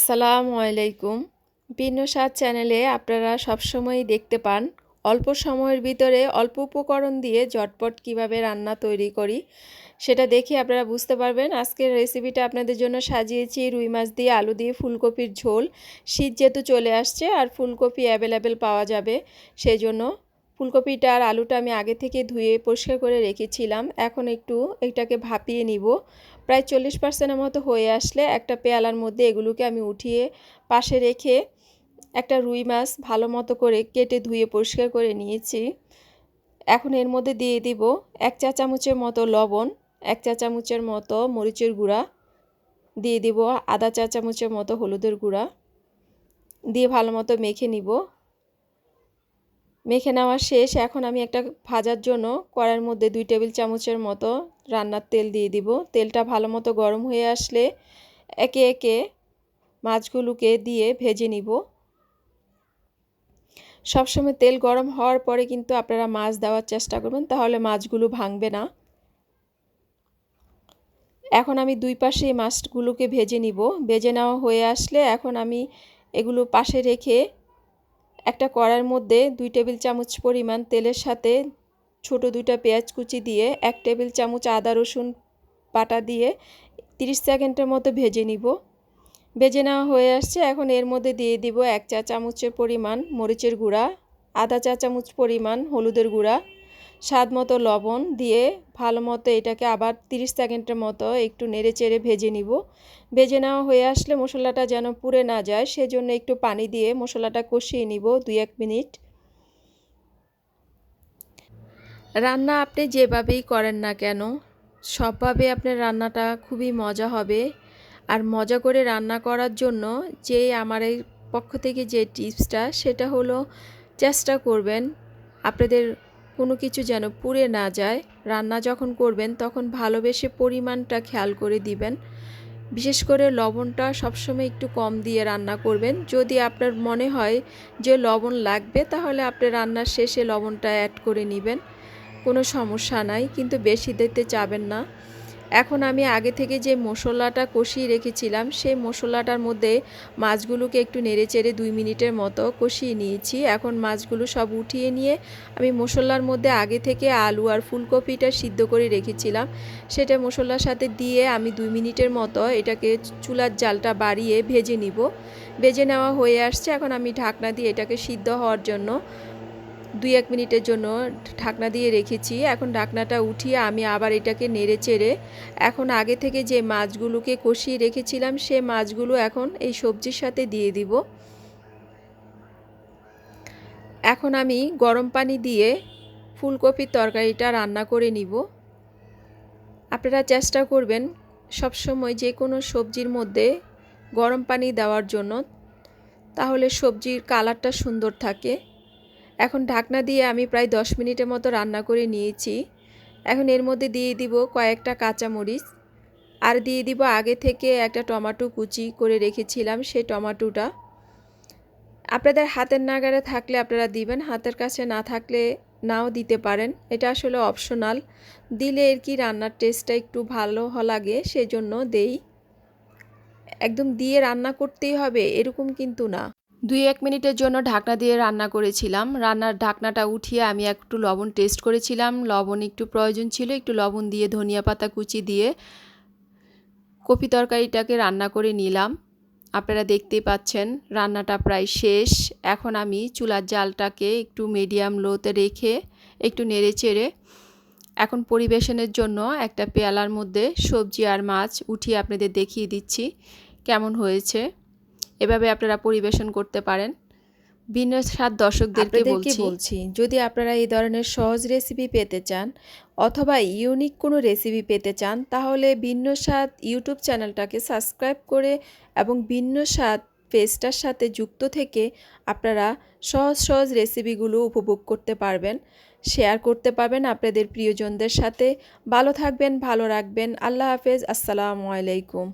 আসসালামু আলাইকুম। ভিন্ন স্বাদ চ্যানেলে আপনারা সবসময়ই দেখতে পান, অল্প সময়ের ভিতরে অল্প উপকরণ দিয়ে ঝটপট কীভাবে রান্না তৈরি করি, সেটা দেখে আপনারা বুঝতে পারবেন। আজকের রেসিপিটা আপনাদের জন্য সাজিয়েছি, রুই মাছ দিয়ে আলু দিয়ে ফুলকপির ঝোল। শীত যেহেতু চলে আসছে, আর ফুলকপি অ্যাভেলেবেল পাওয়া যাবে সেই জন্য ফুলকপিটা আর আলুটা আমি আগে থেকে ধুয়ে পরিষ্কার করে রেখেছিলাম। এখন একটু এটাকে ভাপিয়ে নিব। প্রায় চল্লিশ পার্সেন্টের মতো হয়ে আসলে একটা পেয়ালার মধ্যে এগুলোকে আমি উঠিয়ে পাশে রেখে একটা রুই মাছ ভালো মতো করে কেটে ধুয়ে পরিষ্কার করে নিয়েছি। এখন এর মধ্যে দিয়ে দিব এক চা চামচের মতো লবণ, এক চা চামচের মতো মরিচের গুঁড়া, দিয়ে দিব আধা চা চামচের মতো হলুদের গুঁড়া, দিয়ে ভালো মতো মেখে নিব। মেখে নেওয়া শেষ। এখন আমি একটা ভাজার জন্য কড়াইয়ের মধ্যে দুই টেবিল চামচের মতো রান্নার তেল দিয়ে দিব। তেলটা ভালো মতো গরম হয়ে আসলে একে একে মাছগুলোকে দিয়ে ভেজে নিব। সবসময় তেল গরম হওয়ার পরে কিন্তু আপনারা মাছ দেওয়ার চেষ্টা করবেন, তাহলে মাছগুলো ভাঙবে না। এখন আমি দুই পাশে মাছগুলোকে ভেজে নিব। ভেজে নেওয়া হয়ে আসলে এখন আমি এগুলো পাশে রেখে একটা কড়ার মধ্যে দুই টেবিল চামচ পরিমাণ তেলের সাথে ছোট দুইটা পেঁয়াজ কুচি দিয়ে এক টেবিল চামচ আদা, রসুন বাটা দিয়ে 30 সেকেন্ডের মতো ভেজে নিব। ভেজে নেওয়া হয়ে আসছে। এখন এর মধ্যে দিয়ে দিব এক চা চামচের পরিমাণ মরিচের গুঁড়া, আধা চা চামচ পরিমাণ হলুদের গুঁড়া স্বাদ মতো লবণ দিয়ে ভালো মতো এটাকে আবার 30 সেকেন্ডের মতো একটু নেড়ে চেড়ে ভেজে নিব। ভেজে নেওয়া হয়ে আসলে মশলাটা যেন পুড়ে না যায়, সেজন্য একটু পানি দিয়ে মশলাটা কষিয়ে নিব দুই এক মিনিট। রান্না আপনি যেভাবেই করেন না কেন, সবভাবে আপনার রান্নাটা খুবই মজা হবে। আর মজা করে রান্না করার জন্য যে আমার পক্ষ থেকে যে টিপসটা, সেটা হলো চেষ্টা করবেন আপনাদের কোনো কিছু যেন পুড়ে না যায়। রান্না যখন করবেন, তখন ভালোবেসে পরিমাণটা খেয়াল করে দিবেন। বিশেষ করে লবণটা সবসময় একটু কম দিয়ে রান্না করবেন। যদি আপনার মনে হয় যে লবণ লাগবে, তাহলে আপনি রান্নার শেষে লবণটা অ্যাড করে নেবেন। কোনো সমস্যা নাই, কিন্তু বেশি দিতে চাবেন না। এখন আমি আগে থেকে যে মশলাটা কষিয়ে রেখেছিলাম, সেই মশলাটার মধ্যে মাছগুলোকে একটু নেড়ে চেড়ে দুই মিনিটের মতো কষিয়ে নিয়েছি। এখন মাছগুলো সব উঠিয়ে নিয়ে আমি মশলার মধ্যে আগে থেকে আলু আর ফুলকপিটা সিদ্ধ করে রেখেছিলাম। সেটা মশলার সাথে দিয়ে আমি দুই মিনিটের মতো এটাকে চুলার জালটা বাড়িয়ে ভেজে নিব। ভেজে নেওয়া হয়ে আসছে। এখন আমি ঢাকনা দিয়ে এটাকে সিদ্ধ হওয়ার জন্য দুই এক মিনিটের জন্য ঢাকনা দিয়ে রেখেছি। এখন ঢাকনাটা উঠিয়ে আমি আবার এটাকে নেড়ে চেড়ে এখন আগে থেকে যে মাছগুলোকে কষিয়ে রেখেছিলাম, সে মাছগুলো এখন এই সবজির সাথে দিয়ে দিব। এখন আমি গরম পানি দিয়ে ফুলকপির তরকারিটা রান্না করে নিব। আপনারা চেষ্টা করবেন সবসময় যে কোনো সবজির মধ্যে গরম পানি দেওয়ার জন্য, তাহলে সবজির কালারটা সুন্দর থাকে। এখন ঢাকনা দিয়ে আমি প্রায় দশ মিনিটের মতো রান্না করে নিয়েছি। এখন এর মধ্যে দিয়ে দিব কয়েকটা কাঁচামরিচ। আর দিয়ে দিব আগে থেকে একটা টমাটো কুচি করে রেখেছিলাম সেই টমাটোটা। আপনাদের হাতের নাগারে থাকলে আপনারা দিবেন, হাতের কাছে না থাকলে নাও দিতে পারেন। এটা আসলে অপশনাল। দিলে এর কি রান্নার টেস্টটা একটু ভালো লাগে, সেজন্য দেই। একদম দিয়ে রান্না করতেই হবে, এরকম কিন্তু না। দুই এক মিনিটের জন্য ঢাকনা দিয়ে রান্না করেছিলাম। রান্নার ঢাকনাটা উঠিয়ে আমি একটু লবণ টেস্ট করেছিলাম। লবণ একটু প্রয়োজন ছিল, একটু লবণ দিয়ে ধনিয়া পাতা কুচি দিয়ে কপি তরকারিটাকে রান্না করে নিলাম। আপনারা দেখতেই পাচ্ছেন, রান্নাটা প্রায় শেষ। এখন আমি চুলার জালটাকে একটু মিডিয়াম লোতে রেখে একটু নেড়ে চেড়ে এখন পরিবেশনের জন্য একটা পেয়ালার মধ্যে সবজি আর মাছ উঠিয়ে আপনাদের দেখিয়ে দিচ্ছি। কেমন হয়েছে? এভাবে আপনারা পরিবেশন করতে পারেন। ভিন্ন স্বাদ দর্শকদেরকে বলছি। যদি আপনারা এই ধরনের সহজ রেসিপি পেতে চান অথবা ইউনিক কোনো রেসিপি পেতে চান তাহলে ভিন্ন স্বাদ ইউটিউব চ্যানেলটাকে সাবস্ক্রাইব করে এবং ভিন্ন স্বাদ পেজটার সাথে যুক্ত থেকে আপনারা সহজ সহজ রেসিপিগুলো উপভোগ করতে পারবেন শেয়ার করতে পারবেন আপনাদের প্রিয়জনদের সাথে। ভালো থাকবেন ভালো রাখবেন। আল্লাহ হাফেজ। আসসালামু আলাইকুম।